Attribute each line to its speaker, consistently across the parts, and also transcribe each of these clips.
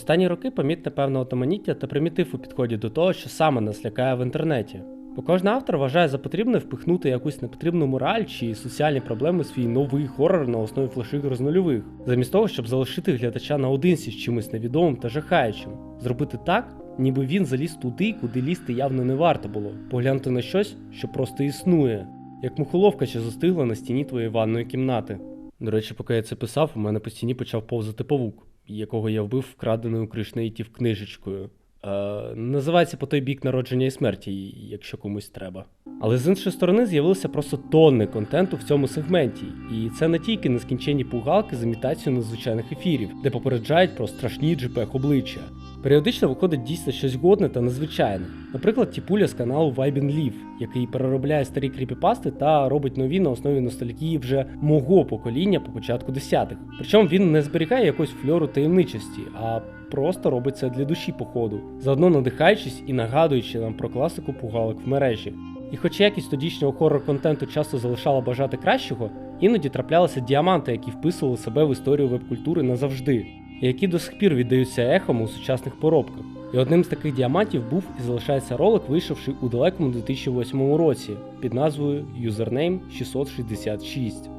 Speaker 1: Останні роки помітне певне отоманіття та примітив у підході до того, що саме нас лякає в інтернеті. Бо кожен автор вважає за потрібне впихнути якусь непотрібну мораль чи соціальні проблеми свій новий хорор на основі флешигр з нульових, замість того, щоб залишити глядача наодинці з чимось невідомим та жахаючим, зробити так, ніби він заліз туди, куди лізти явно не варто було, поглянути на щось, що просто існує, як мухоловка, що застигла на стіні твоєї ванної кімнати. До речі, поки я це писав, у мене по стіні почав повзати павук, якого я вбив вкраденою кришнеїтів книжечкою. Е, називається по той бік народження і смерті, якщо комусь треба. Але з іншої сторони з'явилося просто тонни контенту в цьому сегменті, і це не тільки нескінченні пугалки з імітацією надзвичайних ефірів, де попереджають про страшні джипех обличчя. Періодично виходить дійсно щось годне та незвичайне. Наприклад, тіпуля з каналу Vibe Leaf, який переробляє старі кріпіпасти та робить нові на основі ностальгії вже мого покоління по початку десятих. Причому він не зберігає якусь фльору таємничості, а просто робить це для душі походу, заодно надихаючись і нагадуючи нам про класику пугалок в мережі. І хоч якість тодішнього хоррор контенту часто залишала бажати кращого, іноді траплялися діаманти, які вписували себе в історію веб-культури назавжди, які до сих пір віддаються ехом у сучасних поробках. І одним з таких діамантів був і залишається ролик, вийшовши у далекому 2008 році під назвою Username 666.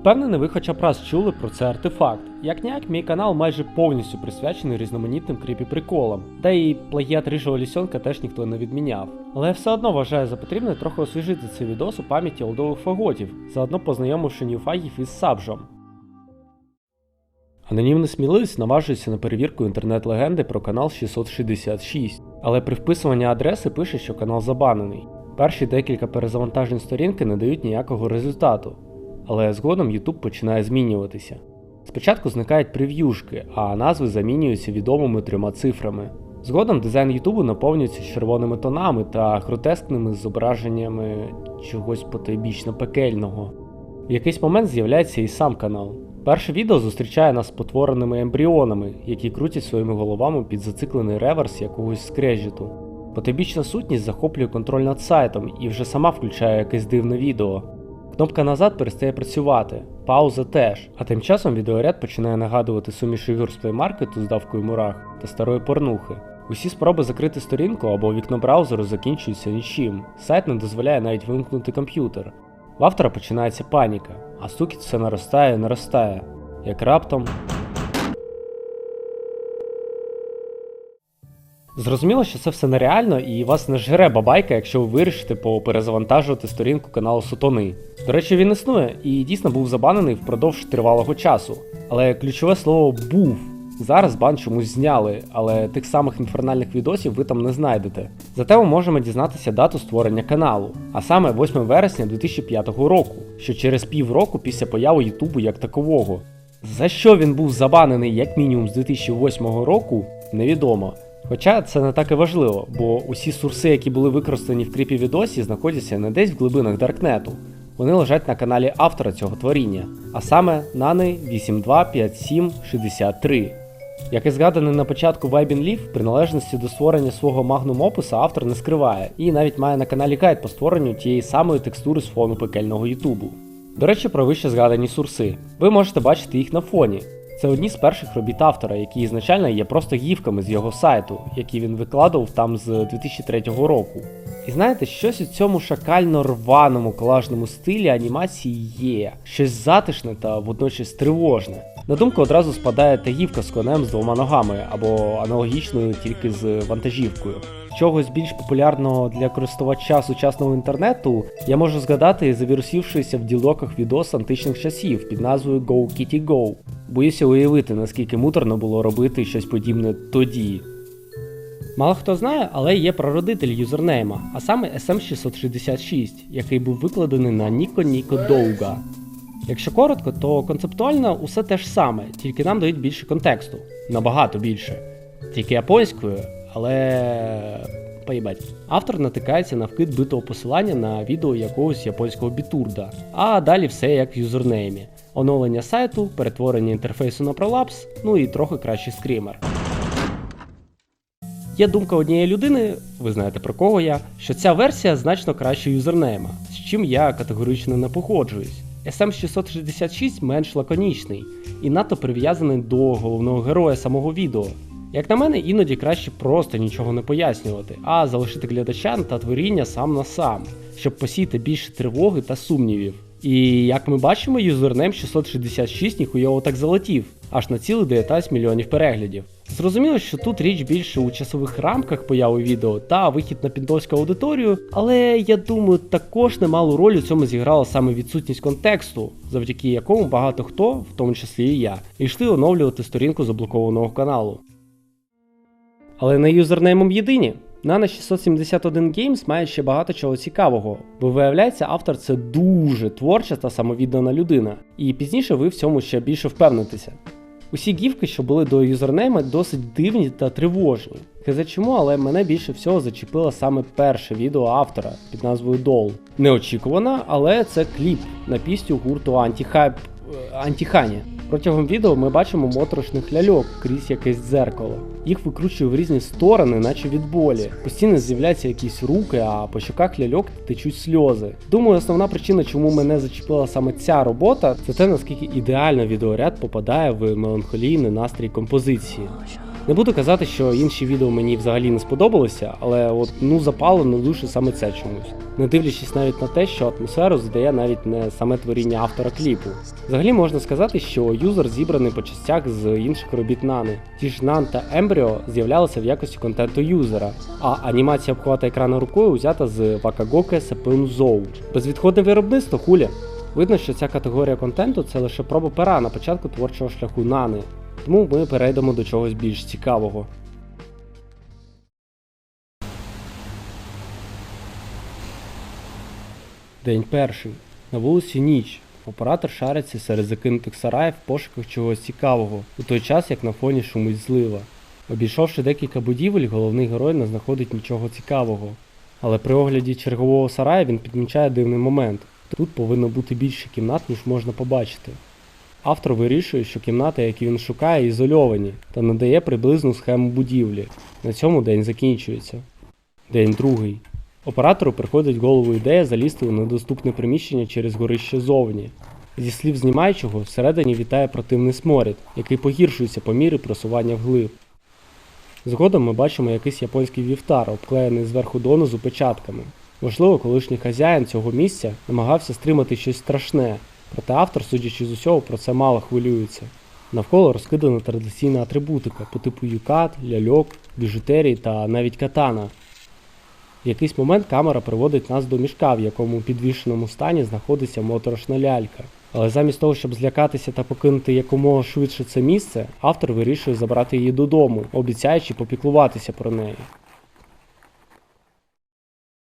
Speaker 1: Впевнений, ви хоча б раз чули про цей артефакт. Як ніяк, мій канал майже повністю присвячений різноманітним кріпі приколам, та і плагіат рижого лісьонка теж ніхто не відміняв. Але я все одно вважаю за потрібне трохи освіжити цей відос у пам'яті олдових фаготів, заодно познайомивши ньюфагів із сабжом. Анонімний сміливець наважується на перевірку інтернет-легенди про канал 666, але при вписуванні адреси пише, що канал забанений. Перші декілька перезавантажень сторінки не дають ніякого результату, але згодом YouTube починає змінюватися. Спочатку зникають прев'юшки, а назви замінюються відомими трьома цифрами. Згодом дизайн Ютубу наповнюється червоними тонами та гротескними зображеннями чогось потойбічно пекельного. В якийсь момент з'являється і сам канал. Перше відео зустрічає нас з потвореними ембріонами, які крутять своїми головами під зациклений реверс якогось скрежету. Потойбічна сутність захоплює контроль над сайтом і вже сама включає якесь дивне відео. Кнопка назад перестає працювати, пауза теж, а тим часом відеоряд починає нагадувати суміш ігор з плеймаркету з давкою мурах та старої порнухи. Усі спроби закрити сторінку або вікно браузеру закінчуються нічим. Сайт не дозволяє навіть вимкнути комп'ютер. В автора починається паніка, а стукіт все наростає і наростає. Як раптом. Зрозуміло, що це все нереально і вас не жре бабайка, якщо ви вирішите поперезавантажувати сторінку каналу Сутони. До речі, він існує і дійсно був забанений впродовж тривалого часу. Але ключове слово був. Зараз бан чомусь зняли, але тих самих інфернальних відосів ви там не знайдете. Зате ми можемо дізнатися дату створення каналу, а саме 8 вересня 2005 року, що через півроку після появи Ютубу як такового. За що він був забанений як мінімум з 2008 року, невідомо. Хоча це не так і важливо, бо усі сурси, які були використані в кріпі відосі, знаходяться не десь в глибинах Даркнету. Вони лежать на каналі автора цього творіння, а саме Nani 825763. Як і згаданий на початку Vibin Leaf, приналежності до створення свого магнум опуса автор не скриває, і навіть має на каналі гайд по створенню тієї самої текстури з фону пекельного Ютубу. До речі, про вище згадані сурси. Ви можете бачити їх на фоні. Це одні з перших робіт автора, які ізначально є просто гівками з його сайту, які він викладав там з 2003 року. І знаєте, щось у цьому шакально рваному колажному стилі анімації є, щось затишне та водночас тривожне. На думку одразу спадає та гівка з конем з двома ногами або аналогічною тільки з вантажівкою. Чогось більш популярного для користувача сучасного інтернету я можу згадати завірусівшися в ділоках відос античних часів під назвою Go Kitty Go. Боюся уявити, наскільки муторно було робити щось подібне тоді. Мало хто знає, але є прародитель юзернейма, а саме SM666, який був викладений на Nico Nico Douga. Якщо коротко, то концептуально усе те ж саме, тільки нам дають більше контексту. Набагато більше. Тільки японською, але. Поїбать. Автор натикається на вкид битого посилання на відео якогось японського бітурда, а далі все як в юзернеймі. Оновлення сайту, перетворення інтерфейсу на пролапс, ну і трохи кращий скрімер. Є думка однієї людини, ви знаєте про кого я, що ця версія значно краще юзернейма, з чим я категорично не погоджуюсь. SM666 менш лаконічний і надто прив'язаний до головного героя самого відео. Як на мене, іноді краще просто нічого не пояснювати, а залишити глядача та творіння сам на сам, щоб посіяти більше тривоги та сумнівів. І як ми бачимо, юзернейм 666 ніхуйово так залетів, аж на цілих 19 мільйонів переглядів. Зрозуміло, що тут річ більше у часових рамках появи відео та вихід на піндовську аудиторію, але я думаю, також немалу роль у цьому зіграла саме відсутність контексту, завдяки якому багато хто, в тому числі і я, йшли оновлювати сторінку заблокованого каналу. Але не юзернеймом єдині. Nano 671 Games має ще багато чого цікавого, бо виявляється, автор це дуже творча та самовіддана людина, і пізніше ви в цьому ще більше впевнитеся. Усі гівки, що були до юзернейма, досить дивні та тривожні. Хз чому, але мене більше всього зачепило саме перше відео автора під назвою Doll. Неочікувана, але це кліп на пісню гурту Антіхайп Антіхані. Протягом відео ми бачимо моторошних ляльок крізь якесь дзеркало. Їх викручує в різні сторони, наче від болі. Постійно з'являються якісь руки, а по щоках ляльок течуть сльози. Думаю, основна причина, чому мене зачепила саме ця робота, це те, наскільки ідеально відеоряд попадає в меланхолійний настрій композиції. Не буду казати, що інші відео мені взагалі не сподобалися, але от ну запало на душу саме це чомусь. Не дивлячись навіть на те, що атмосферу задає навіть не саме творіння автора кліпу. Взагалі можна сказати, що юзер зібраний по частях з інших робіт Нани. Ті ж Нан та Ембріо з'являлися в якості контенту юзера, а анімація обхвата екрану рукою взята з Вакагоке Сепун Зоу. Безвідходне виробництво хулі. Видно, що ця категорія контенту це лише проба пера на початку творчого шляху Нани. Тому ми перейдемо до чогось більш цікавого. День перший. На вулиці ніч. Оператор шариться серед закинутих сараїв в пошуках чогось цікавого, у той час як на фоні шумить злива. Обійшовши декілька будівель, головний герой не знаходить нічого цікавого. Але при огляді чергового сараю він підмічає дивний момент. Тут повинно бути більше кімнат, ніж можна побачити. Автор вирішує, що кімнати, які він шукає, ізольовані, та надає приблизну схему будівлі. На цьому день закінчується. День другий. Оператору приходить в голову ідея залізти у недоступне приміщення через горище зовні. Зі слів знімаючого, всередині вітає противний сморід, який погіршується по мірі просування вглиб. Згодом ми бачимо якийсь японський вівтар, обклеєний зверху донизу печатками. Можливо, колишній хазяїн цього місця намагався стримати щось страшне, проте автор, судячи з усього, про це мало хвилюється. Навколо розкидана традиційна атрибутика по типу юкат, ляльок, біжутерії та навіть катана. В якийсь момент камера приводить нас до мішка, в якому у підвішеному стані знаходиться моторошна лялька. Але замість того, щоб злякатися та покинути якомога швидше це місце, автор вирішує забрати її додому, обіцяючи попіклуватися про неї.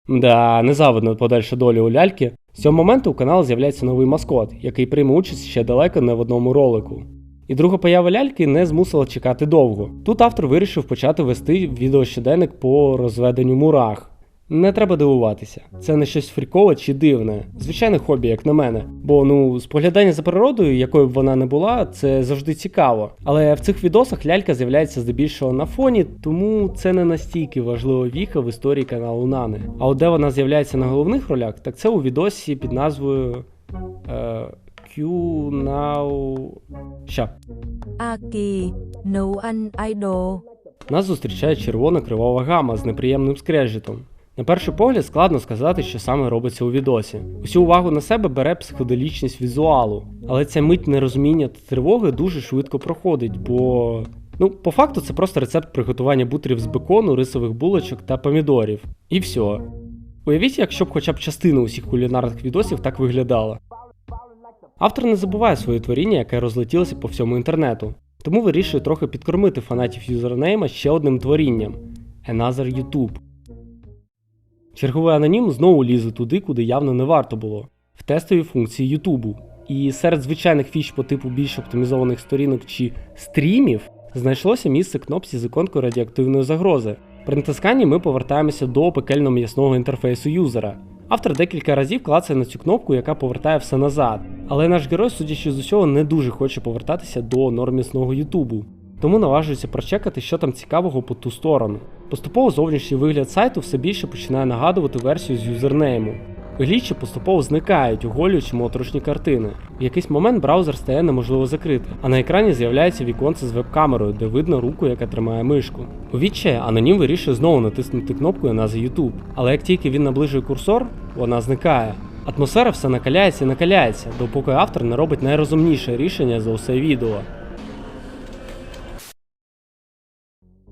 Speaker 1: Да, незавидно подальша доля у ляльки. З цього моменту у каналу з'являється новий маскот, який прийме участь ще далеко не в одному ролику. І друга поява ляльки не змусила чекати довго. Тут автор вирішив почати вести відеощоденник по розведенню мурах. Не треба дивуватися, це не щось фрікове чи дивне, звичайне хобі, як на мене. Бо ну, споглядання за природою, якою б вона не була, це завжди цікаво. Але в цих відосах лялька з'являється здебільшого на фоні, тому це не настільки важлива віха в історії каналу Нани. А от де вона з'являється на головних ролях, так це у відосі під назвою е, Now... Ща.
Speaker 2: Aki, nấu ăn idol.
Speaker 1: Нас зустрічає червона кривава гама з неприємним скрежетом. На перший погляд складно сказати, що саме робиться у відосі. Усю увагу на себе бере психоделічність візуалу, але ця мить нерозуміння та тривоги дуже швидко проходить, бо. Ну, по факту, це просто рецепт приготування бутерів з бекону, рисових булочок та помідорів. І все. Уявіть, якщо б хоча б частина усіх кулінарних відосів так виглядала. Автор не забуває своє творіння, яке розлетілося по всьому інтернету, тому вирішує трохи підкормити фанатів юзернейма ще одним творінням Another YouTube. Черговий анонім знову лізе туди, куди явно не варто було в тестові функції Ютубу. І серед звичайних фіч по типу більш оптимізованих сторінок чи стрімів знайшлося місце кнопці з іконкою радіоактивної загрози. При натисканні ми повертаємося до пекельно м'ясного інтерфейсу юзера. Автор декілька разів клацає на цю кнопку, яка повертає все назад. Але наш герой, судячи з усього, не дуже хоче повертатися до норм м'ясного Ютубу тому наважується прочекати, що там цікавого по ту сторону. Поступово зовнішній вигляд сайту все більше починає нагадувати версію з юзернейму. Глічі поступово зникають, оголюючи моторошні картини. В якийсь момент браузер стає неможливо закрити, а на екрані з'являється віконце з веб-камерою, де видно руку, яка тримає мишку. У відчаї анонім вирішує знову натиснути кнопкою назви YouTube, але як тільки він наближує курсор, вона зникає. Атмосфера все накаляється і накаляється, допоки автор не робить найрозумніше рішення за усе відео.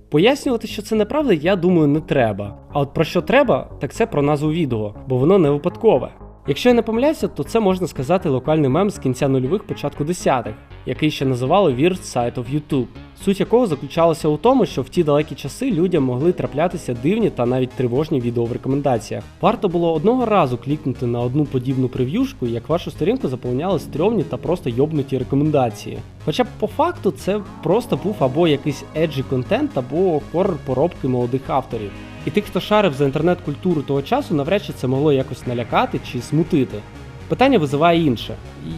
Speaker 1: Пояснювати, що це неправда, я думаю, не треба. А от про що треба, так це про назву відео, бо воно не випадкове. Якщо я не помиляюся, то це можна сказати локальний мем з кінця нульових початку десятих, який ще називали Weird Side of YouTube, суть якого заключалася у тому, що в ті далекі часи людям могли траплятися дивні та навіть тривожні відео в рекомендаціях. Варто було одного разу клікнути на одну подібну прев'юшку, як вашу сторінку заповняли стрьомні та просто йобнуті рекомендації. Хоча б по факту це просто був або якийсь еджі контент, або хоррор поробки молодих авторів. І тих, хто шарив за інтернет-культуру того часу, навряд чи це могло якось налякати чи смутити. Питання визиває інше: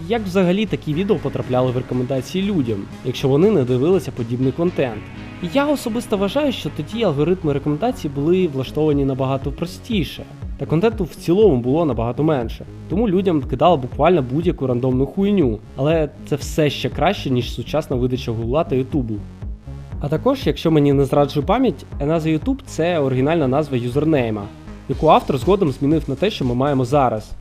Speaker 1: як взагалі такі відео потрапляли в рекомендації людям, якщо вони не дивилися подібний контент? Я особисто вважаю, що тоді алгоритми рекомендацій були влаштовані набагато простіше, та контенту в цілому було набагато менше. Тому людям кидали буквально будь-яку рандомну хуйню, але це все ще краще, ніж сучасна видача Гугла та Ютубу. А також, якщо мені не зраджує пам'ять, назва YouTube це оригінальна назва юзернейма, яку автор згодом змінив на те, що ми маємо зараз.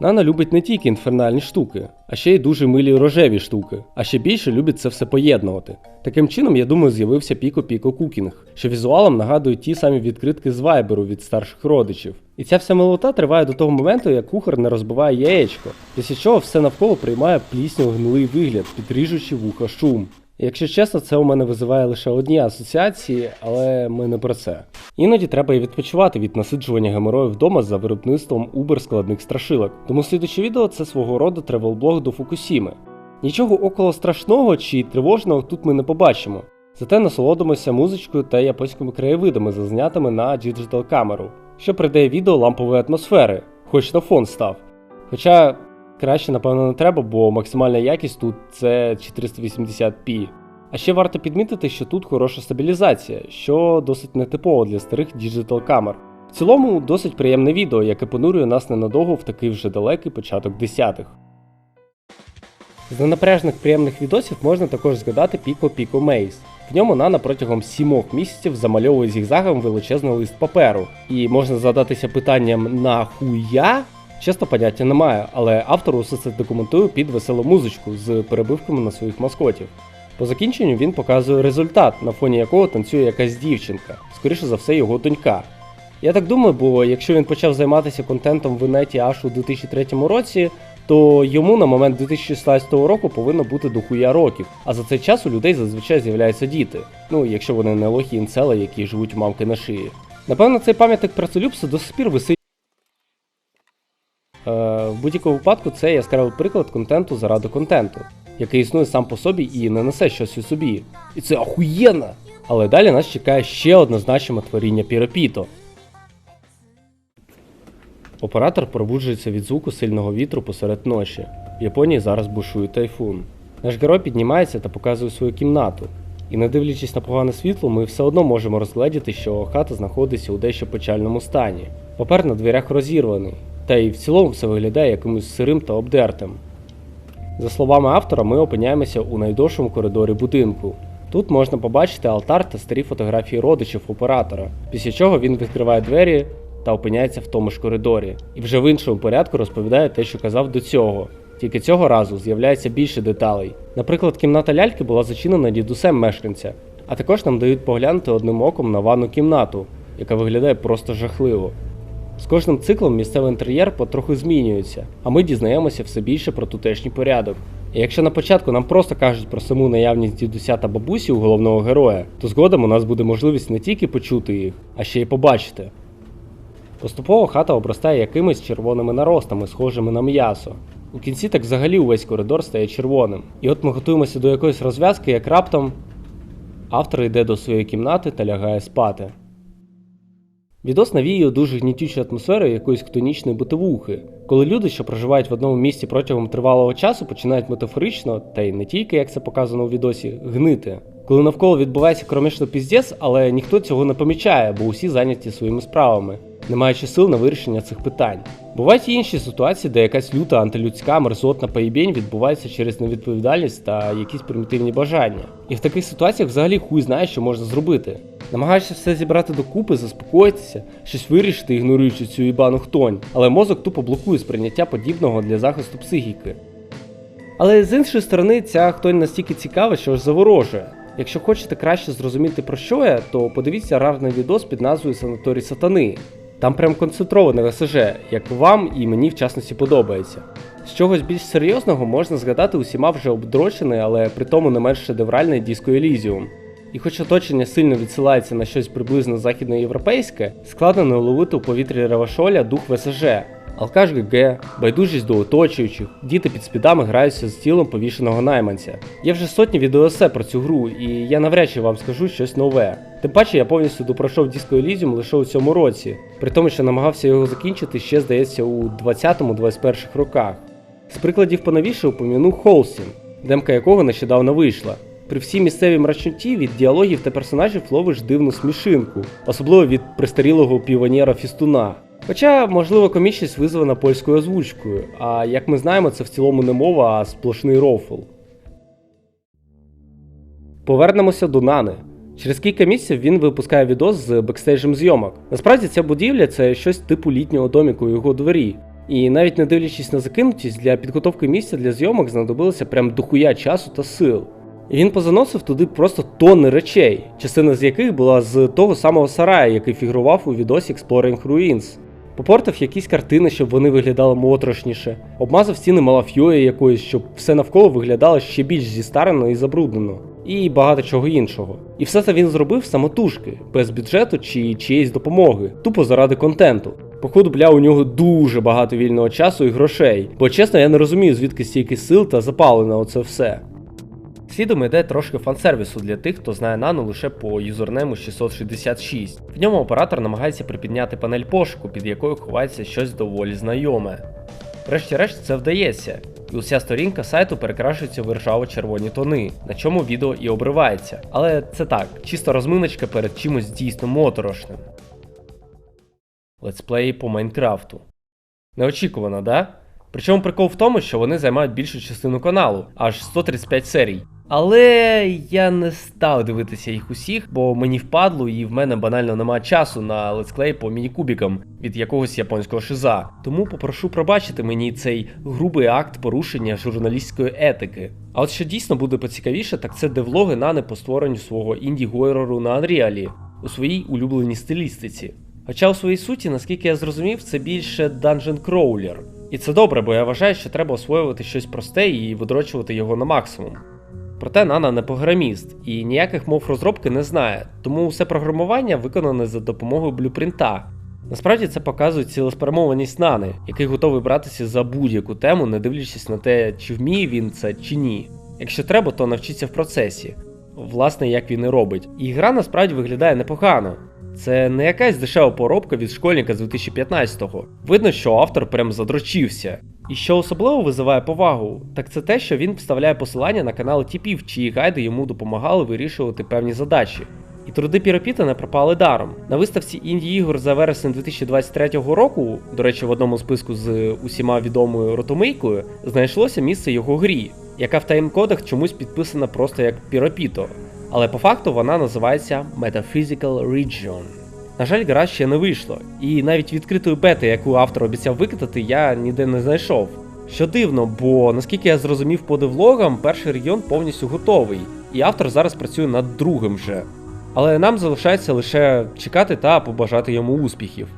Speaker 1: Нана любить не тільки інфернальні штуки, а ще й дуже милі рожеві штуки, а ще більше любить це все поєднувати. Таким чином, я думаю, з'явився Піко Піко Кукінг, що візуалом нагадують ті самі відкритки з вайберу від старших родичів. І ця вся милота триває до того моменту, як кухар не розбиває яєчко, після чого все навколо приймає плісню гнилий вигляд, підріжучи вуха шум. Якщо чесно, це у мене визиває лише одні асоціації, але ми не про це. Іноді треба і відпочивати від насиджування геморою вдома за виробництвом убер складних страшилок. Тому слідуче відео це свого роду тревел-блог до Фукусіми. Нічого около страшного чи тривожного тут ми не побачимо. Зате насолодимося музичкою та японськими краєвидами, зазнятими на діджитал камеру, що придає відео лампової атмосфери, хоч на фон став. Хоча краще, напевно, не треба, бо максимальна якість тут це 480p. А ще варто підмітити, що тут хороша стабілізація, що досить нетипово для старих діджитал камер. В цілому досить приємне відео, яке понурює нас ненадовго в такий вже далекий початок десятих. З ненапряжних приємних відосів можна також згадати Pico Pico Maze. В ньому Нана протягом сімох місяців замальовує зігзагом величезний лист паперу. І можна задатися питанням нахуя? Чесно поняття немає, але автор усе це документує під веселу музичку з перебивками на своїх маскотів. По закінченню він показує результат, на фоні якого танцює якась дівчинка, скоріше за все, його донька. Я так думаю, бо якщо він почав займатися контентом в інеті аж у 2003 році, то йому на момент 2016 року повинно бути дохуя років, а за цей час у людей зазвичай з'являються діти. Ну, якщо вони не лохі інцели, які живуть у мамки на шиї. Напевно, цей пам'ятник працелюбства до сих пір висить. Е, в будь-якому випадку це яскравий приклад контенту заради контенту, який існує сам по собі і не несе щось у собі. І це охуєнно! Але далі нас чекає ще одне значиме творіння Піропіто. Оператор пробуджується від звуку сильного вітру посеред ночі. В Японії зараз бушує тайфун. Наш герой піднімається та показує свою кімнату. І не дивлячись на погане світло, ми все одно можемо розгледіти, що хата знаходиться у дещо печальному стані. Папер на дверях розірваний, та й в цілому все виглядає якимось сирим та обдертим. За словами автора, ми опиняємося у найдовшому коридорі будинку. Тут можна побачити алтар та старі фотографії родичів оператора, після чого він відкриває двері та опиняється в тому ж коридорі. І вже в іншому порядку розповідає те, що казав до цього. Тільки цього разу з'являється більше деталей. Наприклад, кімната ляльки була зачинена дідусем мешканця, а також нам дають поглянути одним оком на ванну кімнату, яка виглядає просто жахливо. З кожним циклом місцевий інтер'єр потроху змінюється, а ми дізнаємося все більше про тутешній порядок. І якщо на початку нам просто кажуть про саму наявність дідуся та бабусі у головного героя, то згодом у нас буде можливість не тільки почути їх, а ще й побачити. Поступово хата обростає якимись червоними наростами, схожими на м'ясо. У кінці так взагалі увесь коридор стає червоним. І от ми готуємося до якоїсь розв'язки, як раптом автор йде до своєї кімнати та лягає спати. Відос навіює дуже гнітючу атмосферу якоїсь хтонічної бутовухи, коли люди, що проживають в одному місці протягом тривалого часу, починають метафорично, та й не тільки як це показано у відосі, гнити. Коли навколо відбувається кромішно піздець, але ніхто цього не помічає, бо усі зайняті своїми справами. Не маючи сил на вирішення цих питань. Бувають і інші ситуації, де якась люта антилюдська мерзотна поїбень відбувається через невідповідальність та якісь примітивні бажання. І в таких ситуаціях взагалі хуй знає, що можна зробити. Намагаєшся все зібрати докупи, заспокоїтися, щось вирішити, ігноруючи цю їбану хтонь, але мозок тупо блокує сприйняття подібного для захисту психіки. Але з іншої сторони, ця хтонь настільки цікава, що аж заворожує. Якщо хочете краще зрозуміти про що я, то подивіться рарний відос під назвою Санаторій Сатани. Там прям концентроване ВСЖ, як вам і мені в частності подобається. З чогось більш серйозного можна згадати усіма вже обдрочений, але при тому не менш шедевральний диско Elysium. І хоч оточення сильно відсилається на щось приблизно західноєвропейське, складно не уловити у повітрі Ревашоля дух ВСЖ. Алкаш ГГ, байдужість до оточуючих, діти під спідами граються з тілом повішеного найманця. Є вже сотні відеоесе про цю гру, і я навряд чи вам скажу щось нове. Тим паче я повністю допройшов Disco Elysium лише у цьому році, при тому, що намагався його закінчити ще, здається, у 20-21 роках. З прикладів поновіше упомяну Холсін, демка якого нещодавно вийшла. При всій місцевій мрачноті від діалогів та персонажів ловиш дивну смішинку, особливо від пристарілого півонєра Фістуна. Хоча, можливо, комічність визвана польською озвучкою, а як ми знаємо, це в цілому не мова, а сплошний рофл. Повернемося до Нани. Через кілька місяців він випускає відос з бекстейджем зйомок. Насправді ця будівля це щось типу літнього доміку у його дворі. І навіть не дивлячись на закинутість, для підготовки місця для зйомок знадобилося прям дохуя часу та сил. І він позаносив туди просто тонни речей, частина з яких була з того самого сарая, який фігурував у відосі Exploring Ruins. Попортив якісь картини, щоб вони виглядали моторошніше, обмазав стіни малафьою якоюсь, щоб все навколо виглядало ще більш зістарено і забруднено, і багато чого іншого. І все це він зробив самотужки, без бюджету чи чиєїсь допомоги, тупо заради контенту. Походу, бля, у нього дуже багато вільного часу і грошей, бо чесно, я не розумію, звідки стільки сил та запали на оце все. Слідом йде трошки фансервісу для тих, хто знає нану лише по юзернему 666. В ньому оператор намагається припідняти панель пошуку, під якою ховається щось доволі знайоме. Врешті-решт це вдається, і уся сторінка сайту перекрашується в ржаво-червоні тони, на чому відео і обривається. Але це так, чисто розминочка перед чимось дійсно моторошним. Летсплеї по Майнкрафту. Неочікувано, да? Причому прикол в тому, що вони займають більшу частину каналу, аж 135 серій. Але я не став дивитися їх усіх, бо мені впадло і в мене банально немає часу на летсплей по мінікубікам від якогось японського шиза. Тому попрошу пробачити мені цей грубий акт порушення журналістської етики. А от що дійсно буде поцікавіше, так це девлоги Нани по створенню свого інді-гойрору на Unreal у своїй улюбленій стилістиці. Хоча у своїй суті, наскільки я зрозумів, це більше Dungeon Crawler. І це добре, бо я вважаю, що треба освоювати щось просте і видрочувати його на максимум. Проте Нана не програміст і ніяких мов розробки не знає, тому все програмування виконане за допомогою блюпринта. Насправді це показує цілеспрямованість Нани, який готовий братися за будь-яку тему, не дивлячись на те, чи вміє він це чи ні. Якщо треба, то навчиться в процесі. Власне, як він і робить. І гра насправді виглядає непогано. Це не якась дешева поробка від школьника з 2015-го. Видно, що автор прям задрочився. І що особливо визиває повагу, так це те, що він вставляє посилання на канали типів, чиї гайди йому допомагали вирішувати певні задачі. І труди Піропіта не пропали даром. На виставці інді ігор за вересень 2023 року, до речі, в одному списку з усіма відомою ротомийкою, знайшлося місце його грі, яка в таймкодах чомусь підписана просто як Піропіто. Але по факту вона називається Metaphysical Region. На жаль, гра ще не вийшло, і навіть відкритої бети, яку автор обіцяв викатати, я ніде не знайшов. Що дивно, бо наскільки я зрозумів по девлогам, перший регіон повністю готовий, і автор зараз працює над другим вже. Але нам залишається лише чекати та побажати йому успіхів.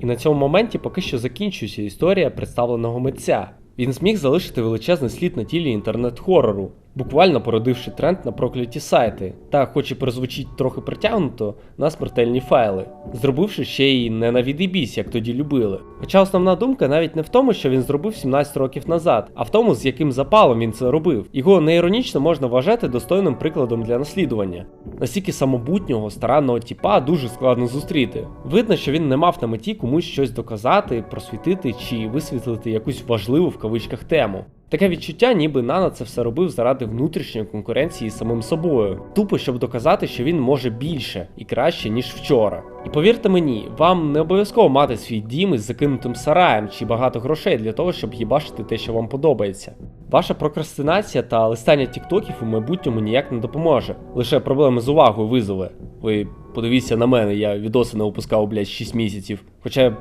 Speaker 1: І на цьому моменті поки що закінчується історія представленого митця. Він зміг залишити величезний слід на тілі інтернет-хорору, буквально породивши тренд на прокляті сайти, та, хоч і прозвучить трохи притягнуто, на смертельні файли, зробивши ще й не на відібісь, як тоді любили. Хоча основна думка навіть не в тому, що він зробив 17 років назад, а в тому, з яким запалом він це робив. Його неіронічно можна вважати достойним прикладом для наслідування. Настільки самобутнього, старанного тіпа дуже складно зустріти. Видно, що він не мав на меті комусь щось доказати, просвітити чи висвітлити якусь важливу в кавичках тему. Таке відчуття, ніби Нана це все робив заради внутрішньої конкуренції з самим собою, тупо щоб доказати, що він може більше і краще, ніж вчора. І повірте мені, вам не обов'язково мати свій дім із закинутим сараєм чи багато грошей для того, щоб їбашити те, що вам подобається. Ваша прокрастинація та листання тіктоків у майбутньому ніяк не допоможе. Лише проблеми з увагою визове. Ви подивіться на мене, я відоси не опускав, блядь, 6 місяців. Хоча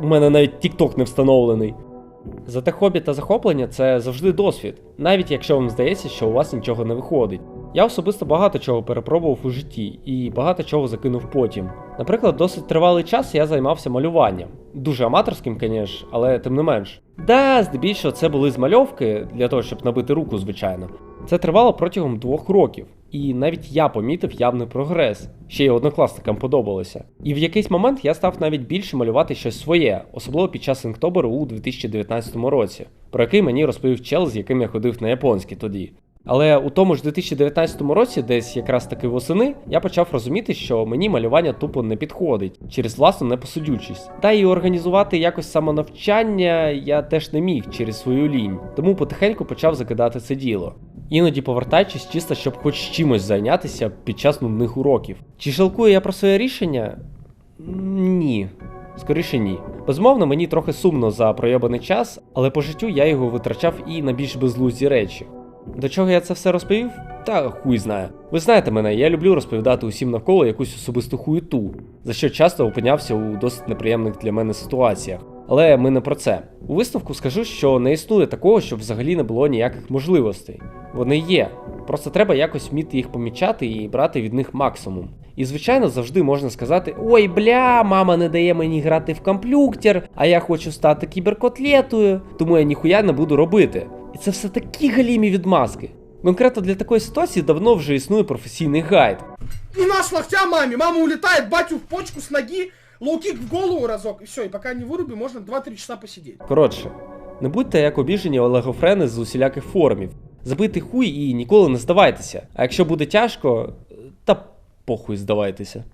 Speaker 1: у мене навіть тікток не встановлений. Зате хобі та захоплення це завжди досвід, навіть якщо вам здається, що у вас нічого не виходить. Я особисто багато чого перепробував у житті і багато чого закинув потім. Наприклад, досить тривалий час я займався малюванням. Дуже аматорським, звісно, але тим не менш. Да, здебільшого це були змальовки для того, щоб набити руку, звичайно. Це тривало протягом двох років, і навіть я помітив явний прогрес. Ще й однокласникам подобалося. І в якийсь момент я став навіть більше малювати щось своє, особливо під час інктоберу у 2019 році, про який мені розповів чел, з яким я ходив на японський тоді. Але у тому ж 2019 році, десь якраз таки восени, я почав розуміти, що мені малювання тупо не підходить через власну непосудючість. Та й організувати якось самонавчання я теж не міг через свою лінь, тому потихеньку почав закидати це діло. Іноді повертаючись чисто, щоб хоч чимось зайнятися під час нудних уроків. Чи жалкую я про своє рішення? Ні. Скоріше ні. Безумовно, мені трохи сумно за пройобаний час, але по життю я його витрачав і на більш безглузді речі. До чого я це все розповів? Та хуй знає. Ви знаєте мене, я люблю розповідати усім навколо якусь особисту хуєту, за що часто опинявся у досить неприємних для мене ситуаціях. Але ми не про це. У висновку скажу, що не існує такого, щоб взагалі не було ніяких можливостей. Вони є. Просто треба якось вміти їх помічати і брати від них максимум. І звичайно, завжди можна сказати: ой, бля, мама не дає мені грати в комп'ютер, а я хочу стати кіберкотлетою, тому я ніхуя не буду робити. І це все такі галімі відмазки. Конкретно для такої ситуації давно вже існує професійний гайд.
Speaker 3: Ну наш локтя маме. Мама улетает, батю в почку с ноги, лоу-кик в голову разок. И все, и пока не вырубим, можно 2-3 часа посидеть.
Speaker 1: Коротше, не будьте як обіжені олегофрени з усіляких форумів. Забийте хуй і ніколи не здавайтеся. А якщо буде тяжко, та похуй здавайтеся.